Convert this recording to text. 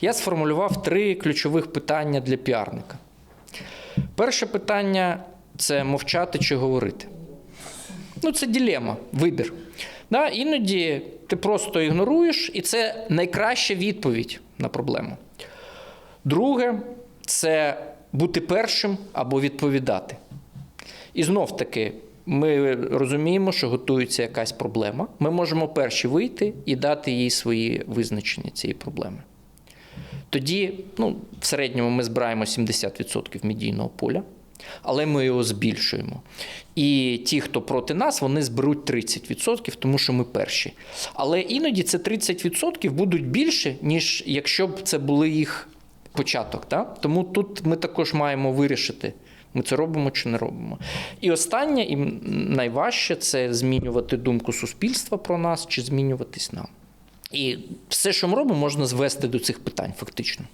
я сформулював три ключових питання для піарника. Перше питання це мовчати чи говорити. Ну, це ділема, вибір. Да, іноді ти просто ігноруєш, і це найкраща відповідь на проблему. Друге це бути першим або відповідати. І знов таки, ми розуміємо, що готується якась проблема. Ми можемо перші вийти і дати їй свої визначення цієї проблеми. Тоді, ну, в середньому ми збираємо 70% медійного поля, але ми його збільшуємо. І ті, хто проти нас, вони зберуть 30%, тому що ми перші. Але іноді це 30% будуть більше, ніж якщо б це були їх початок. Да? Тому тут ми також маємо вирішити. Ми це робимо чи не робимо. І останнє, і найважче це змінювати думку суспільства про нас чи змінюватись нам. І все, що ми робимо, можна звести до цих питань, фактично.